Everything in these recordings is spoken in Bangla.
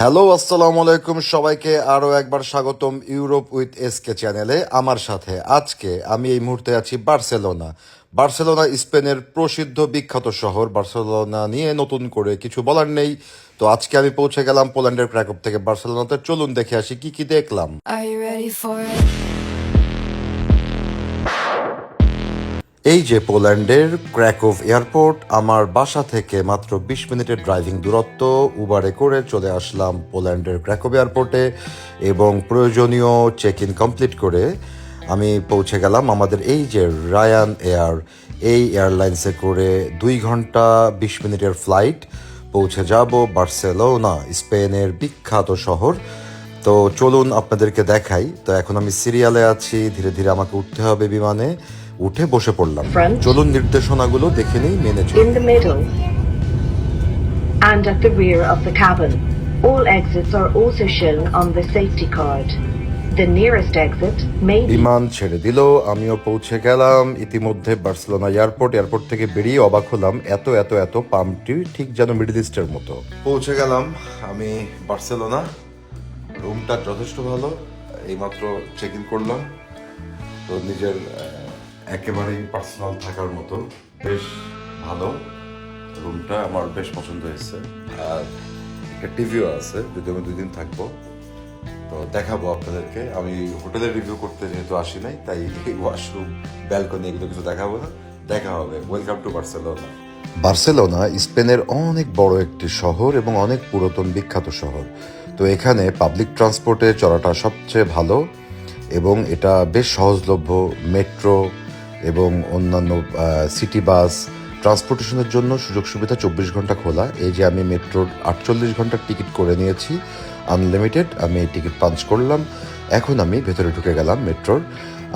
হ্যালো আসসালামু আলাইকুম। সবাইকে আরও একবার স্বাগতম ইউরোপ উইথ এসকে চ্যানেলে আমার সাথে আজকে আমি এই মুহূর্তে আছি বার্সেলোনা। বার্সেলোনা, স্পেনের প্রসিদ্ধ বিখ্যাত শহর। বার্সেলোনা নিয়ে নতুন করে কিছু বলার নেই। তো আজকে আমি পৌঁছে গেলাম পোল্যান্ডের ক্র্যাকপ থেকে। বার্সেলোনাতে চলুন, দেখে আসি কি কি দেখলাম। এই যে পোল্যান্ডের ক্র্যাকোভ এয়ারপোর্ট, আমার বাসা থেকে মাত্র বিশ মিনিটের ড্রাইভিং দূরত্ব, উবারে করে চলে আসলাম পোল্যান্ডের ক্র্যাকোভ এয়ারপোর্টে এবং প্রয়োজনীয় চেক ইন কমপ্লিট করে আমি পৌঁছে গেলাম আমাদের এই যে রায়ান এয়ার এই এয়ারলাইন্সে করে দুই ঘণ্টা বিশ মিনিটের ফ্লাইট পৌঁছে যাব বার্সেলোনা, স্পেনের বিখ্যাত শহর। তো চলুন আপনাদেরকে দেখাই। তো এখন আমি সিরিয়ালে আছি, ধীরে ধীরে আমাকে উঠতে হবে বিমানে। উঠে বসে পড়লাম. চলুন নির্দেশনাগুলো দেখে নেই মেনে চলুন in the middle and at the rear of the cabin. All exits are also shown on the safety card. The nearest exit may be বিমান ছেড়ে দিল আমিও পৌঁছে গেলাম ইতিমধ্যে বার্সেলোনা এয়ারপোর্ট এয়ারপোর্ট থেকে বেরিয়ে অবাক হলাম এত এত এত পাম্পটি ঠিক যেন মিডল ইস্টের মতো পৌঁছে গেলাম আমি বার্সেলোনা রুমটা যথেষ্ট ভালো এইমাত্র চেক ইন করলাম তো নিজের একেবারেই পার্সোনাল থাকার মতো বেশ ভালো। রুমটা আমার বেশ পছন্দ হয়েছে। আর একটা টিভিও আছে, যদি আমি দুই দিন থাকব। তো দেখাবো আপনাদেরকে। আমি হোটেলের রিভিউ করতে যেহেতু আসি নাই, তাই ওয়াশরুম ব্যালকনি এগুলো কিছু দেখাবো না। দেখা হবে। ওয়েলকাম টু বার্সেলোনা বার্সেলোনা, স্পেনের অনেক বড় একটি শহর এবং অনেক পুরাতন বিখ্যাত শহর। তো এখানে পাবলিক ট্রান্সপোর্টে চলাটা সবচেয়ে ভালো এবং এটা বেশ সহজলভ্য। মেট্রো এবং অন্যান্য সিটি বাস ট্রান্সপোর্টেশনের জন্য সুযোগ সুবিধা চব্বিশ ঘণ্টা খোলা। এই যে আমি মেট্রোর আটচল্লিশ ঘণ্টার টিকিট করে নিয়েছি আনলিমিটেড আমি এই টিকিট পাঞ্চ করলাম। এখন আমি ভেতরে ঢুকে গেলাম মেট্রোর।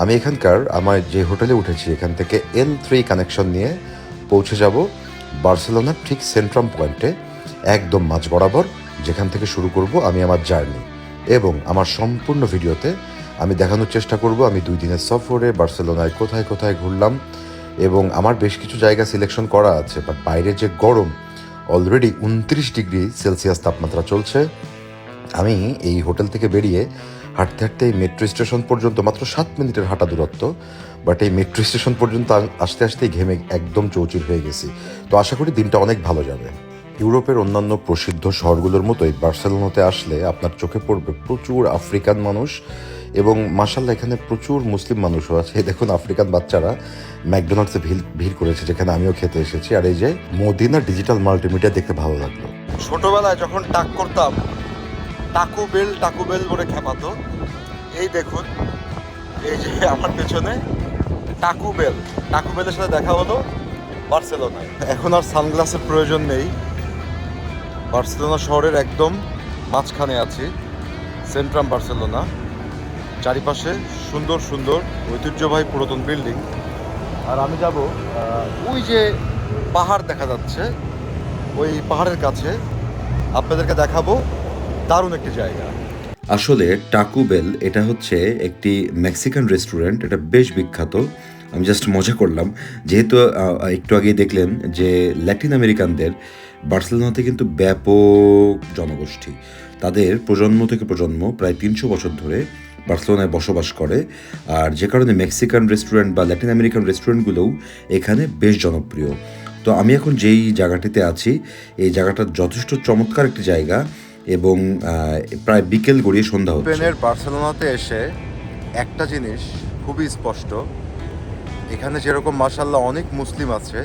আমি এখানকার আমার যে হোটেলে উঠেছি, এখান থেকে এল থ্রি কানেকশন নিয়ে পৌঁছে যাব বার্সেলোনার ঠিক সেন্ট্রাম পয়েন্টে একদম মাঝ বরাবর, যেখান থেকে শুরু করব আমি আমার জার্নি এবং আমার সম্পূর্ণ ভিডিওতে আমি দেখানোর চেষ্টা করব। আমি দুই দিনের সফরে বার্সেলোনায় কোথায় কোথায় ঘুরলাম এবং আমার বেশ কিছু জায়গা সিলেকশন করা আছে বাট বাইরে যে গরম অলরেডি উনত্রিশ ডিগ্রি সেলসিয়াস তাপমাত্রা চলছে। আমি এই হোটেল থেকে বেরিয়ে হাঁটতে হাঁটতে এই মেট্রো স্টেশন পর্যন্ত মাত্র সাত মিনিটের হাঁটা দূরত্ব বাট এই মেট্রো স্টেশন পর্যন্ত আসতে আসতেই ঘেমে একদম চৌচির হয়ে গেছি। তো আশা করি দিনটা অনেক ভালো যাবে। ইউরোপের অন্যান্য প্রসিদ্ধ শহরগুলোর মতোই বার্সেলোনাতে আসলে আপনার চোখে পড়বে প্রচুর আফ্রিকান মানুষ এবং মাসাল্লাহ এখানে প্রচুর মুসলিম মানুষও আছে। দেখুন, আফ্রিকান বাচ্চারা ম্যাকডোনাল্ডসে ভিড় ভিড় করেছে, যেখানে আমিও খেতে এসেছি। আর এই যে মদিনা ডিজিটাল মাল্টিমিডিয়া দেখতে ভালো লাগল। ছোটবেলায় যখন টাক করতাম, টাকু বেল টাকু বেল বলে খেপাতো, এই দেখুন, এই যে আমার পেছনে টাকু বেল। টাকু বেলের সাথে দেখা হলো বার্সেলোনায়। এখন আর সানগ্লাসের প্রয়োজন নেই। বার্সেলোনা শহরের একদম মাঝখানে আছি, সেন্ট্রাম বার্সেলোনা। চারিপাশে সুন্দর সুন্দর ঐতিহ্যবাহী পুরাতন বিল্ডিং। আর আমি যাব ওই যে পাহাড় দেখা যাচ্ছে, ওই পাহাড়ের কাছে। আপনাদেরকে দেখাবো দারুণ একটি জায়গা। আসলে টাকু বেল, এটা হচ্ছে একটি মেক্সিকান রেস্টুরেন্ট, এটা বেশ বিখ্যাত। আমি জাস্ট মজা করলাম। যেহেতু একটু আগেই দেখলেন যে ল্যাটিন আমেরিকানদের বার্সেলোনাতে কিন্তু ব্যাপক জনগোষ্ঠী। তাদের প্রজন্ম থেকে প্রজন্ম প্রায় তিনশো বছর ধরে বার্সেলোনায় বসবাস করে। আর যে কারণে মেক্সিকান রেস্টুরেন্ট বা ল্যাটিন আমেরিকান রেস্টুরেন্টগুলোও এখানে বেশ জনপ্রিয়। তো আমি এখন যেই জায়গাটিতে আছি, এই জায়গাটা যথেষ্ট চমৎকার একটি জায়গা এবং প্রায় বিকেল গড়িয়ে সন্ধ্যা হচ্ছে। স্পেনের বার্সেলোনাতে এসে একটা জিনিস খুবই স্পষ্ট। এখানে যেরকম মাসাল্লাহ অনেক মুসলিম আছে,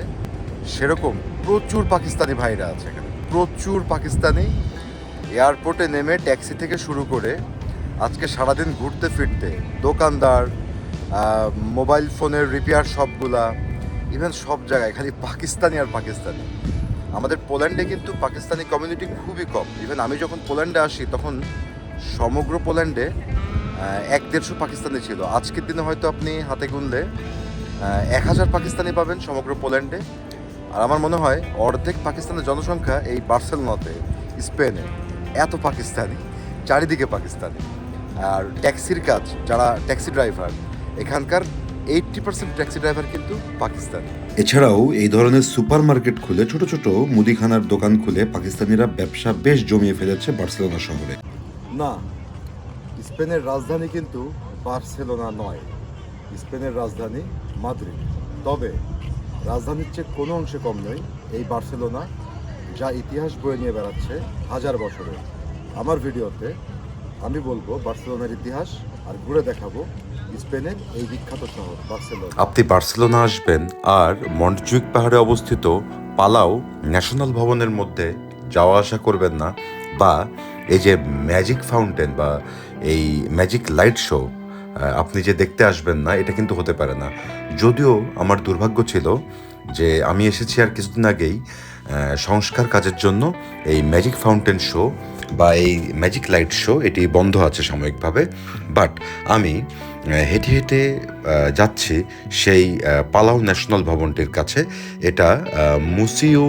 সেরকম প্রচুর পাকিস্তানি ভাইরা আছে এখানে। প্রচুর পাকিস্তানি এয়ারপোর্টে নেমে ট্যাক্সি থেকে শুরু করে আজকে সারাদিন ঘুরতে ফিরতে, দোকানদার মোবাইল ফোনের রিপেয়ার শপগুলা ইভেন সব জায়গায়, খালি পাকিস্তানি আর পাকিস্তানি। আমাদের পোল্যান্ডে কিন্তু পাকিস্তানি কমিউনিটি খুবই কম। ইভেন আমি যখন পোল্যান্ডে আসি, তখন সমগ্র পোল্যান্ডে এক দেড়শো পাকিস্তানি ছিল। আজকের দিনে হয়তো আপনি হাতে গুনলে এক হাজার পাকিস্তানি পাবেন সমগ্র পোল্যান্ডে। আর আমার মনে হয়, অর্ধেক পাকিস্তানের জনসংখ্যা এই বার্সেলোনাতে, স্পেনে, এত পাকিস্তানি, চারিদিকে পাকিস্তানি। আর ট্যাক্সির কাজ যারা ট্যাক্সি ড্রাইভার এখানকার এইটটি পার্সেন্ট ট্যাক্সি ড্রাইভার কিন্তু পাকিস্তানি। এছাড়াও এই ধরনের সুপার মার্কেট খুলে ছোট ছোট মুদিখানার দোকান খুলে পাকিস্তানিরা ব্যবসা বেশ জমিয়ে ফেলেছে বার্সেলোনা শহরে। না স্পেনের রাজধানী কিন্তু বার্সেলোনা নয় স্পেনের রাজধানী মাদ্রিদ। তবে রাজধানীর চেয়ে কোনো অংশে কম নয় এই বার্সেলোনা যা ইতিহাস বয়ে নিয়ে বেড়াচ্ছে হাজার বছরে। আমার ভিডিওতে আমি বলব বার্সেলোনার ইতিহাস আর ঘুরে দেখাবো স্পেনের এই বিখ্যাত শহর, বার্সেলোনা। আপনি বার্সেলোনা আসবেন আর মন্টজুইক পাহাড়ে অবস্থিত পালাও ন্যাশনাল ভবনের মধ্যে যাওয়া আসা করবেন না বা এই যে ম্যাজিক ফাউন্টেন বা এই ম্যাজিক লাইট শো আপনি যে দেখতে আসবেন না, এটা কিন্তু হতে পারে না। যদিও আমার দুর্ভাগ্য ছিল যে আমি এসেছি আর কিছুদিন আগেই সংস্কার কাজের জন্য এই ম্যাজিক ফাউন্টেন শো বা এই ম্যাজিক লাইট শো, এটি বন্ধ আছে সাময়িকভাবে, বাট আমি হেঁটে হেঁটে যাচ্ছি সেই পালাও ন্যাশনাল ভবনটির কাছে। এটা Museu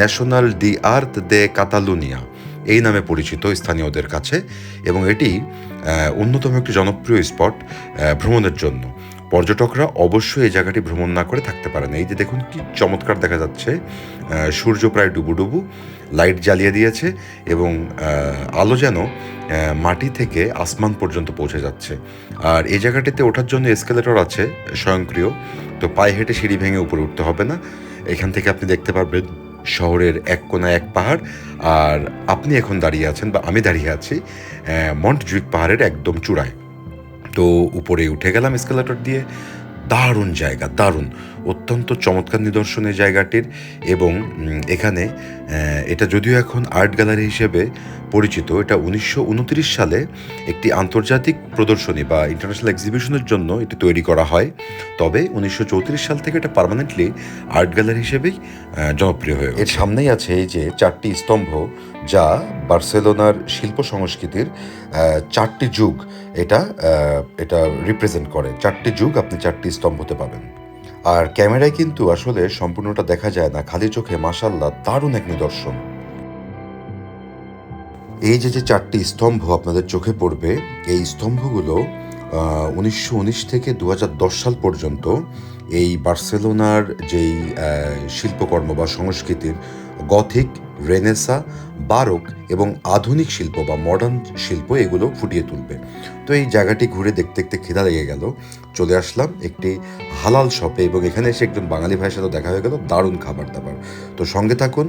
Nacional d' Art de Catalunya, এই নামে পরিচিত স্থানীয়দের কাছে এবং এটি অন্যতম একটি জনপ্রিয় স্পট ভ্রমণের জন্য। পর্যটকরা অবশ্যই এই জায়গাটি ভ্রমণ না করে থাকতে পারেন। এই যে দেখুন কি চমৎকার দেখা যাচ্ছে। সূর্য প্রায় ডুবু ডুবু, লাইট জ্বালিয়ে দিয়েছে এবং আলো যেন মাটি থেকে আসমান পর্যন্ত পৌঁছে যাচ্ছে। আর এই জায়গাটিতে ওঠার জন্য এসকেলেটর আছে, স্বয়ংক্রিয়। তো পায়ে হেঁটে সিঁড়ি ভেঙে উপরে উঠতে হবে না। এখান থেকে আপনি দেখতে পারবেন শহরের এক কোনায় এক পাহাড়। আর আপনি এখন দাঁড়িয়ে আছেন বা আমি দাঁড়িয়ে আছি মন্টজুইক পাহাড়ের একদম চূড়ায়। তো উপরে উঠে গেলাম এসকেলেটর দিয়ে। দারুণ জায়গা দারুণ। অত্যন্ত চমৎকার নিদর্শন এই জায়গাটির এবং এখানে এটা যদিও এখন আর্ট গ্যালারি হিসেবে পরিচিত এটা উনিশশো উনত্রিশ সালে একটি আন্তর্জাতিক প্রদর্শনী বা ইন্টারন্যাশনাল এক্সিবিশনের জন্য এটি তৈরি করা হয়। তবে উনিশশো চৌত্রিশ সাল থেকে এটা পার্মানেন্টলি আর্ট গ্যালারি হিসেবেই জনপ্রিয় হয়ে এর সামনেই আছে এই যে চারটি স্তম্ভ যা বার্সেলোনার শিল্প সংস্কৃতির চারটি যুগ এটা এটা রিপ্রেজেন্ট করে। চারটি যুগ আপনি চারটি স্তম্ভতে পাবেন। আর ক্যামেরায় কিন্তু আসলে সম্পূর্ণটা দেখা যায় না। খালি চোখে মাসাল্লাহ দারুণ এক নিদর্শন। এই যে যে চারটি স্তম্ভ আপনাদের চোখে পড়বে, এই স্তম্ভগুলো উনিশশো উনিশ থেকে দু হাজার দশ সাল পর্যন্ত এই বার্সেলোনার যেই শিল্পকর্ম বা সংস্কৃতির গথিক রেনেসা, বারক এবং আধুনিক শিল্প বা মডার্ন শিল্প এগুলো ফুটিয়ে তুলবে। তো এই জায়গাটি ঘুরে দেখতে দেখতে খিদা লেগে গেল। চলে আসলাম একটি হালাল শপে এবং এখানে এসে একজন বাঙালি ভাইয়ের সাথে দেখা হয়ে গেল দারুণ খাবার দাবার তো সঙ্গে থাকুন।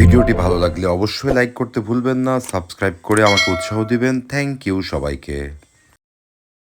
ভিডিওটি ভালো লাগলে অবশ্যই লাইক করতে ভুলবেন না সাবস্ক্রাইব করে আমাকে উৎসাহ দিবেন। থ্যাংক ইউ সবাইকে।